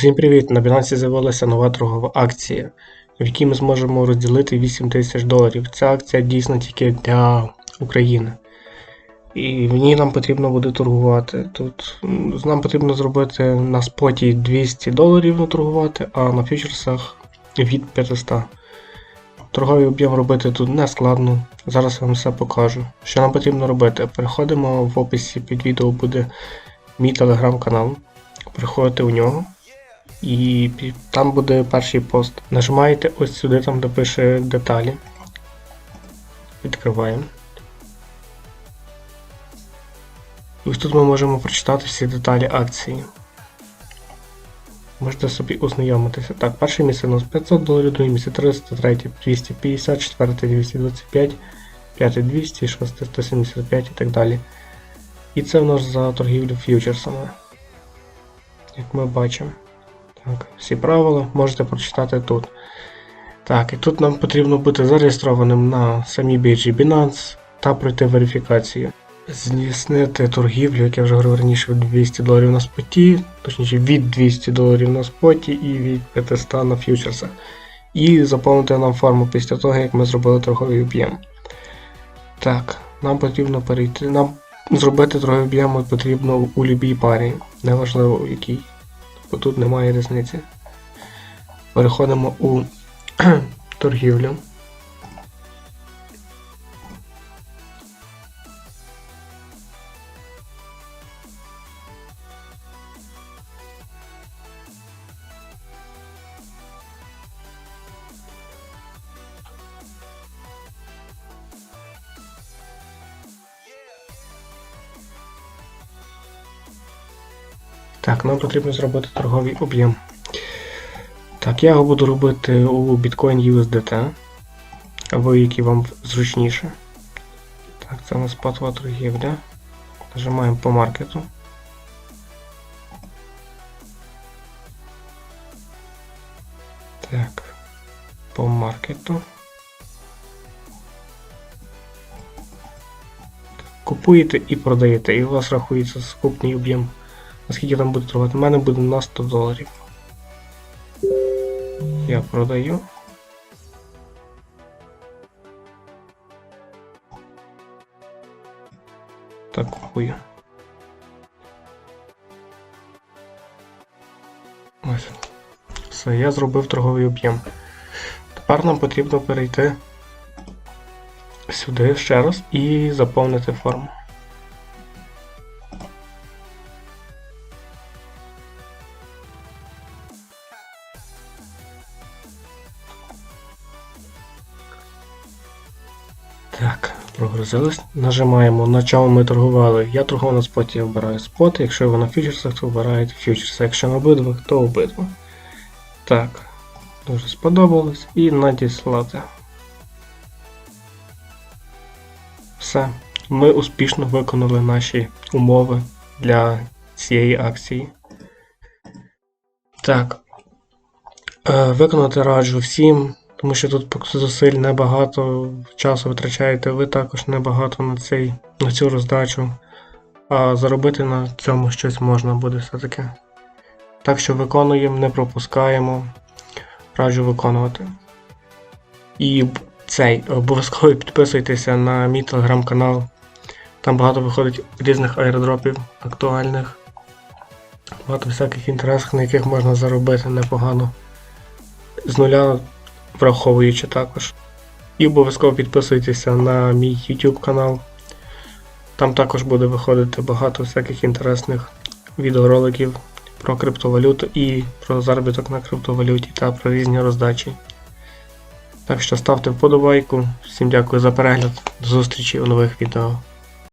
Всім привіт! На Binance з'явилася нова торгова акція, в якій ми зможемо розділити 8 тисяч доларів. Ця акція дійсно тільки для України. І в ній нам потрібно буде торгувати. Тут нам потрібно зробити на споті 200 доларів наторгувати, а на фьючерсах від 500. Торговий об'єм робити тут не складно. Зараз я вам все покажу. Що нам потрібно робити? Переходимо в описі під відео буде мій телеграм-канал. Переходите у нього. І там буде перший пост. Нажимаєте ось сюди, там де пише деталі. Відкриваємо. І ось тут ми можемо прочитати всі деталі акції. Можете собі ознайомитися. Так, перше місце у нас 500 доларів, друге місце 300, третє 250, четверте 225, п'яте 200, шосте 175 і так далі. І це у нас за торгівлю фьючерсами. Як ми бачимо. Всі правила можете прочитати тут. Так, і тут нам потрібно бути зареєстрованим на самій біржі Binance та пройти верифікацію. Здійснити торгівлю, як я вже говорив раніше, від 200 доларів на споті, точніше від 200 доларів на споті і від 500 на фьючерсах. І заповнити нам форму після того, як ми зробили торговий об'єм. Так, нам потрібно перейти. Нам зробити торговий об'єм потрібно у будь-якій парі, неважливо у якій бо тут немає різниці. Переходимо у торгівлю. Так, нам потрібно зробити торговий об'єм. Так, я його буду робити у Bitcoin USDT, або який вам зручніше. Так, це у нас спотова торгівля. Нажимаємо по маркету. Так, по маркету. Купуєте і продаєте, і у вас рахується скупний об'єм. Наскільки там буде торгувати? У мене буде на 100 доларів. Я продаю. Так, купую. Ось. Все, я зробив торговий об'єм. Тепер нам потрібно перейти сюди ще раз і заповнити форму. Так, прогрузилось. Нажимаємо на чому ми торгували. Я торгував на споті, я обираю спот. Якщо ви на фьючерсах, то обираєте фьючерси. Якщо на обидвих, то обидва. Так, дуже сподобалось. І надіслати. Все. Ми успішно виконали наші умови для цієї акції. Так. Е, виконати раджу всім, тому що тут зусиль небагато часу витрачаєте, ви також небагато на, цей, на цю роздачу, а заробити на цьому щось можна буде все-таки. Так що виконуємо, не пропускаємо, раджу виконувати. І цей, обов'язково підписуйтеся на мій телеграм-канал. Там багато виходить різних аеродропів актуальних. Багато всяких інтересів, на яких можна заробити непогано. З нуля враховуючи також. І обов'язково підписуйтеся на мій YouTube канал. Там також буде виходити багато всяких інтересних відеороликів про криптовалюту і про заробіток на криптовалюті та про різні роздачі. Так що ставте вподобайку. Всім дякую за перегляд. До зустрічі у нових відео.